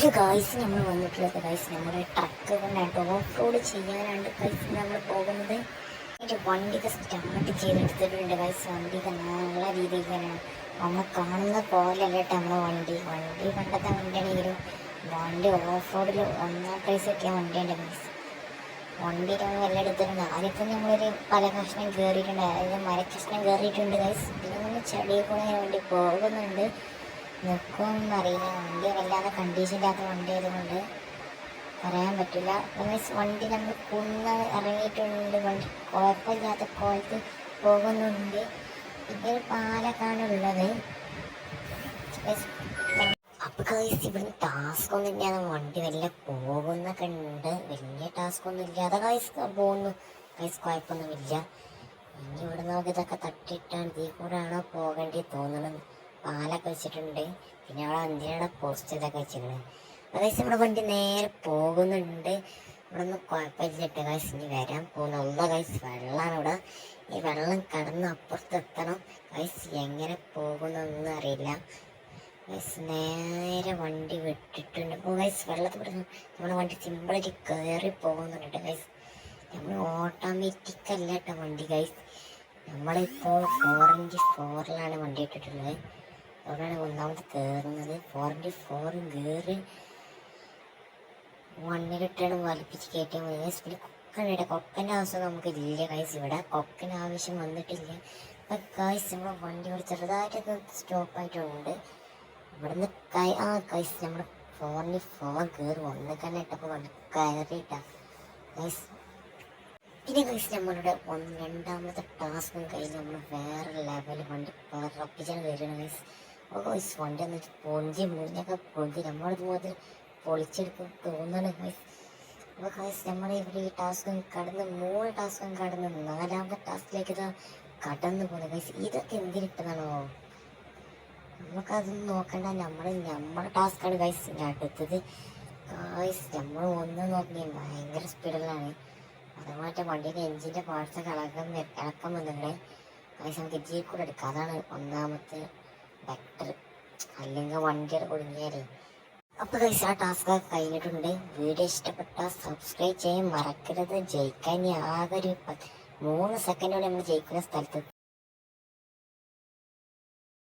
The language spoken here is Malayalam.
ഹലോ ഗായ്സ് നമ്മൾ വന്നിട്ടുള്ളത് ഗായ്സ് നമ്മുടെ ട്രക്ക് കൊണ്ടാണ് ഓഫ് റോഡ് ചെയ്യാനാണ് ഗൈസ് നമ്മൾ പോകുന്നത്. എന്റെ വണ്ടിക്ക് സ്റ്റാർട്ട് ചെയ്തെടുത്തിട്ടുണ്ട് ഗൈസ് വണ്ടിയൊക്കെ നല്ല തന്നെയാണ് നമ്മൾ കാണുന്ന പോലെയല്ല കേട്ടോ നമ്മളെ വണ്ടി. വണ്ടി പണ്ടത്തെ വണ്ടിയാണെങ്കിലും വണ്ടി ഓഫ് റോഡിൽ ഒന്നാം പ്രൈസ് കിട്ടിയ വണ്ടിയുണ്ട് ഗൈസ് വണ്ടി നമ്മൾ എല്ലാം എടുത്തിട്ടുണ്ട്. ആദ്യത്തെ നമ്മളൊരു പല കഷ്ണം കയറിയിട്ടുണ്ട് അതായത് മരക്കഷ്ണം കയറിയിട്ടുണ്ട് ഗൈസ് പിന്നെ നമ്മൾ ചെടിയിൽ കൂടെ വണ്ടി പോകുന്നുണ്ട്. നിൽക്കുമെന്ന് അറിയില്ല വണ്ടി വല്ലാതെ കണ്ടീഷൻ ഇല്ലാത്ത വണ്ടി ആയതുകൊണ്ട് പറയാൻ പറ്റില്ല. മീൻസ് വണ്ടി നമ്മൾ കുന്ന് ഇറങ്ങിയിട്ടുണ്ട്. വണ്ടി കുഴപ്പമില്ലാത്ത കോലത്ത് പോകുന്നുണ്ട്. ഒരു പാലക്കാണുള്ളത് ഗൈസ് ഇവിടുന്ന് ടാസ്ക് ഒന്നും ഇല്ലാതെ വണ്ടി വല്ല പോകുന്നൊക്കെ ഉണ്ട്. വലിയ ടാസ്ക് ഒന്നും ഇല്ലാതെ ഗൈസ് പോകുന്നു. കൈസ് കുഴപ്പമൊന്നുമില്ല. ഇനി ഇവിടെ നമുക്ക് ഇതൊക്കെ തട്ടിയിട്ടാണ് ഇതിൽ കൂടെ ആണോ പോകേണ്ടി തോന്നണം പാലൊക്കെ വെച്ചിട്ടുണ്ട്. പിന്നെ അവിടെ എന്തിനാണ് പോസ്റ്റ് ഇതൊക്കെ വെച്ചിട്ടുണ്ട് ഗൈസ് നമ്മുടെ വണ്ടി നേരെ പോകുന്നുണ്ട്. ഇവിടെ ഒന്നും കുഴപ്പമില്ലിട്ട് കൈസ് ഇനി വരാൻ പോകുന്ന ഒന്നോ കൈസ് വെള്ളമാണ് ഇവിടെ. ഈ വെള്ളം കടന്ന് അപ്പുറത്ത് എത്തണം. കൈസ് എങ്ങനെ പോകുന്നൊന്നും അറിയില്ല. കൈസ് നേരെ വണ്ടി വിട്ടിട്ടുണ്ട്. അപ്പോൾ കൈസ് വെള്ളത്തിൽ നമ്മുടെ വണ്ടി സിമ്പിളായിട്ട് കയറി പോകുന്നുണ്ട് കൈസ് നമ്മൾ ഓട്ടോമാറ്റിക് അല്ല കേട്ടോ വണ്ടി കൈസ് നമ്മളിപ്പോൾ ഫോർ ഇന്റി ഫോറിലാണ് വണ്ടി ഇട്ടിട്ടുള്ളത്. അതുകൊണ്ടാണ് ഒന്നാമത് കയറുന്നത് ഫോർ ഇന്റി ഫോറും കയറി വണ്ണിലിട്ടാണ് വലിപ്പിച്ച് കയറ്റിയാൽ മതി ഗൈസ് പിന്നെ കൊക്കനുണ്ട് കൊക്കന്റെ ആവശ്യം നമുക്ക് ഇല്ല കൈസ് ഇവിടെ കൊക്കന് ആവശ്യം വന്നിട്ടില്ല. അപ്പം കൈസ് നമ്മുടെ വണ്ടി ഇവിടെ ചെറുതായിട്ടൊക്കെ സ്റ്റോപ്പ് ആയിട്ടുണ്ട്. ഇവിടുന്ന് കൈ ആ കൈസ് നമ്മുടെ ഫോണിൽ ഫോൺ കയറി തന്നെ ഇട്ടപ്പോൾ വന്ന് കയറിയിട്ടാ. ഗൈസ് പിന്നെ ഗൈസ് നമ്മളുടെ ഒന്ന് രണ്ടാമത്തെ ടാസ്കും കഴിഞ്ഞ് നമ്മൾ വേറെ ലെവൽ വണ്ടി ഉറപ്പിച്ചാണ് കയറിയാണ് ഗൈസ് അപ്പോൾ ഗൈസ് വണ്ടി ഒന്ന് പൊഞ്ചി മുറിഞ്ഞൊക്കെ പൊഞ്ചി നമ്മളത് മുതൽ പൊളിച്ചെടുക്കും തോന്നണം ഗൈസ് അപ്പോൾ ഗൈസ് നമ്മുടെ ഇവിടെ ഈ ടാസ്കും കടന്ന് മൂന്ന് ടാസ്കും കടന്ന് നാലാമത്തെ ടാസ്കിലേക്ക് ഇതാ കടന്നു പോകുന്നത് ഗൈസ് ഇതൊക്കെ എന്തിനിട്ടതാണോ നമുക്കതൊന്നും നോക്കണ്ട. നമ്മൾ നമ്മുടെ ടാസ്ക്കാണ് ഗൈസ് അടുത്തത്. ഗൈസ് നമ്മൾ ഒന്ന് നോക്കി ഭയങ്കര സ്പീഡിലാണ് അതുമാറ്റം വണ്ടിയുടെ എഞ്ചിന്റെ പാർട്സൊക്കെ ഇളക്കം വെ- ഇളക്കം വന്നിട്ടുണ്ട്. പൈസ നമുക്ക് ഇതിൽ കൂടെ എടുക്കാം. അതാണ് ഒന്നാമത്തെ ബെറ്റർ അല്ലെങ്കിൽ വണ്ടിയുടെ കുടുങ്ങിയാലേ. അപ്പോൾ ഗൈസ് ആ ടാസ്ക് കഴിഞ്ഞിട്ടുണ്ട്. വീഡിയോ ഇഷ്ടപ്പെട്ട സബ്സ്ക്രൈബ് ചെയ്യാൻ മറക്കരുത്. ജയിക്കാൻ ആകെ ഒരു മൂന്ന് സെക്കൻഡോടെ നമ്മൾ ജയിക്കുന്ന സ്ഥലത്ത്